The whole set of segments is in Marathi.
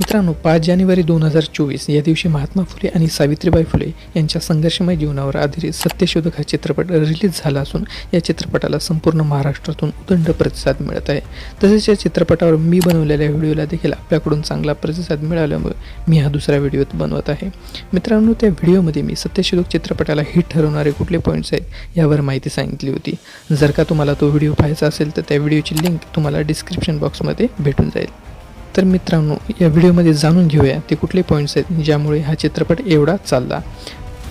मित्रांनो पाच जानेवारी दोन हजार चोवीस या दिवशी महात्मा फुले आणि सावित्रीबाई फुले यांच्या संघर्षमय जीवनावर आधारित सत्यशोधक हा चित्रपट रिलीज झाला असून या चित्रपटाला संपूर्ण महाराष्ट्रातून उदंड प्रतिसाद मिळत आहे. तसेच या चित्रपटावर मी बनवलेल्या व्हिडिओला देखील आपल्याकडून चांगला प्रतिसाद मिळाल्यामुळे मी हा दुसरा व्हिडिओ बनवत आहे. मित्रांनो त्या व्हिडिओमध्ये मी सत्यशोधक चित्रपटाला हिट ठरवणारे कुठले पॉईंट्स आहेत यावर माहिती सांगितली होती. जर का तुम्हाला तो व्हिडिओ पाहायचा असेल तर त्या व्हिडिओची लिंक तुम्हाला डिस्क्रिप्शन बॉक्समध्ये भेटून जाईल. तर मित्रांनो या व्हिडिओमध्ये जाणून घेऊया ते कुठले पॉईंट्स आहेत ज्यामुळे हा चित्रपट एवढा चालला.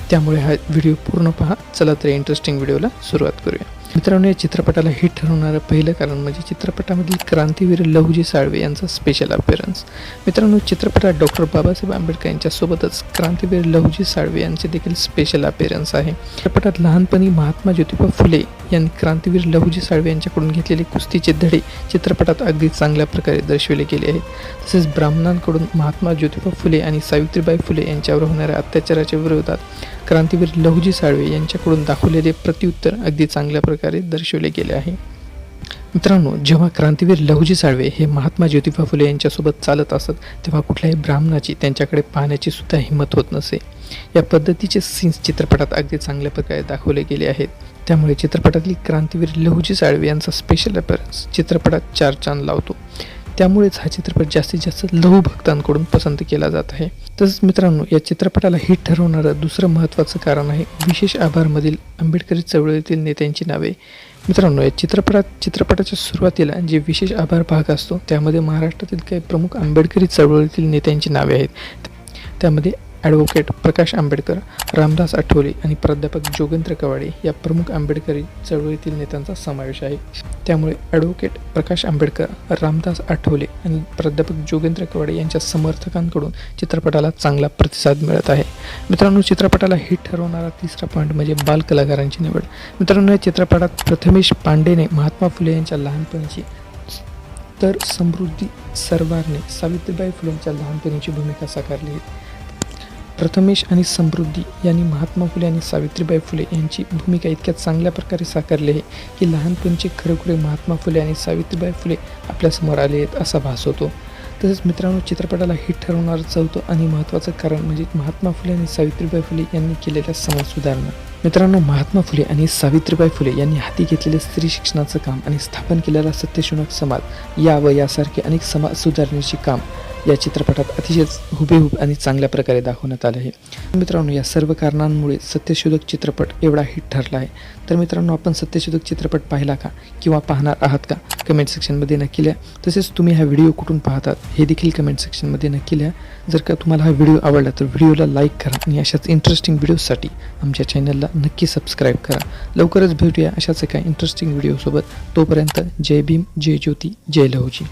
त्यामुळे हा व्हिडिओ पूर्ण पहा. चला तर इंटरेस्टिंग व्हिडिओला सुरुवात करूया. मित्रांनो या चित्रपटाला हिट ठरवणारं पहिलं कारण म्हणजे चित्रपटामधील क्रांतीवीर लहुजी साळवे यांचा स्पेशल अपिअरन्स मित्रांनो चित्रपटात डॉक्टर बाबासाहेब आंबेडकर यांच्यासोबतच क्रांतीवीर लहुजी साळवे यांचे देखील स्पेशल अपिअरन्स आहे. चित्रपटात लहानपणी महात्मा ज्योतिबा फुले यांनी क्रांतीवीर लहुजी साळवे यांच्याकडून घेतलेले कुस्तीचे धडे चित्रपटात अगदी चांगल्या प्रकारे दर्शविले गेले आहेत. तसेच ब्राह्मणांकडून महात्मा ज्योतिबा फुले आणि सावित्रीबाई फुले यांच्यावर होणाऱ्या अत्याचाराच्या विरोधात क्रांतीवीर लहुजी साळवे यांच्याकडून दाखवलेले प्रत्युत्तर अगदी चांगल्या प्रकारे दर्शवले गेले आहे. मित्रांनो जेव्हा क्रांतीवीर लहुजी साळवे हे महात्मा ज्योतिबा फुले यांच्यासोबत चालत असत तेव्हा कुठल्याही ब्राह्मणाची त्यांच्याकडे पाहण्याची सुद्धा हिंमत होत नसे. या पद्धतीचे सीन्स चित्रपटात अगदी चांगल्या प्रकारे दाखवले गेले आहेत. त्यामुळे चित्रपटातली क्रांतीवीर लहुजी साळवे यांचा स्पेशल अपरन्स चित्रपटात चार चांद लावतो. त्यामुळेच हा चित्रपट जास्तीत जास्त लहू भक्तांकडून पसंत केला जात आहे. तसंच मित्रांनो या चित्रपटाला हिट ठरवणारं दुसरं महत्त्वाचं कारण आहे विशेष आभारमधील आंबेडकरी चळवळीतील नेत्यांची नावे. मित्रांनो या चित्रपटात चित्रपटाच्या सुरुवातीला जे विशेष आभार भाग असतो त्यामध्ये महाराष्ट्रातील काही प्रमुख आंबेडकरी चळवळीतील नेत्यांची नावे आहेत. त्यामध्ये ॲडव्होकेट प्रकाश आंबेडकर रामदास आठवले आणि प्राध्यापक जोगेंद्र कवाडे या प्रमुख आंबेडकरी चळवळीतील नेत्यांचा समावेश आहे. त्यामुळे ॲडव्होकेट प्रकाश आंबेडकर रामदास आठवले आणि प्राध्यापक जोगेंद्र कवाडे यांच्या समर्थकांकडून चित्रपटाला चांगला प्रतिसाद मिळत आहे. मित्रांनो चित्रपटाला हिट ठरवणारा तिसरा पॉईंट म्हणजे बालकलाकारांची निवड. मित्रांनो या चित्रपटात प्रथमेश पांडेने महात्मा फुले यांच्या लहानपणीची तर समृद्धी सरवारने सावित्रीबाई फुलेंच्या लहानपणीची भूमिका साकारली. आहे प्रथमेश आणि समृद्धी यांनी महात्मा फुले आणि सावित्रीबाई फुले यांची भूमिका इतक्या चांगल्या प्रकारे साकारली आहे की लहानपणीचे खरेखुरे महात्मा फुले आणि सावित्रीबाई फुले आपल्यासमोर आले आहेत असा भास होतो. तसेच मित्रांनो चित्रपटाला हिट ठरवणारं चौथं आणि महत्त्वाचं कारण म्हणजे महात्मा फुले आणि सावित्रीबाई फुले यांनी केलेल्या समाज सुधारणा. मित्रांनो महात्मा फुले आणि सावित्रीबाई फुले यांनी हाती घेतलेले स्त्री शिक्षणाचं काम आणि स्थापन केलेला सत्यशोधक समाज या व यासारखे अनेक समाज सुधारणेचे काम या चित्रपटात अतिशय हुबेहूब आणि चांगल्या प्रकारे दाखवण्यात आले आहे. मित्रांनो या सर्व कारणांमुळे सत्यशोधक चित्रपट एवढा हिट ठरला आहे. तर मित्रांनो आपण सत्यशोधक चित्रपट पाहिला का किंवा पाहणार आहात का? कमेंट सेक्शनमध्ये नक्की लिहा. तसेच तुम्ही हा व्हिडिओ कुठून पाहतात हे देखील कमेंट सेक्शनमध्ये नक्की लिहा. जर का तुम्हाला हा व्हिडिओ आवडला तर व्हिडिओला लाईक करा आणि अशाच इंटरेस्टिंग व्हिडिओसाठी आमच्या चॅनलला नक्की सबस्क्राईब करा. लवकरच भेटूया अशाच एका इंटरेस्टिंग व्हिडिओसोबत. तोपर्यंत जय भीम जय ज्योती जय लहूजी.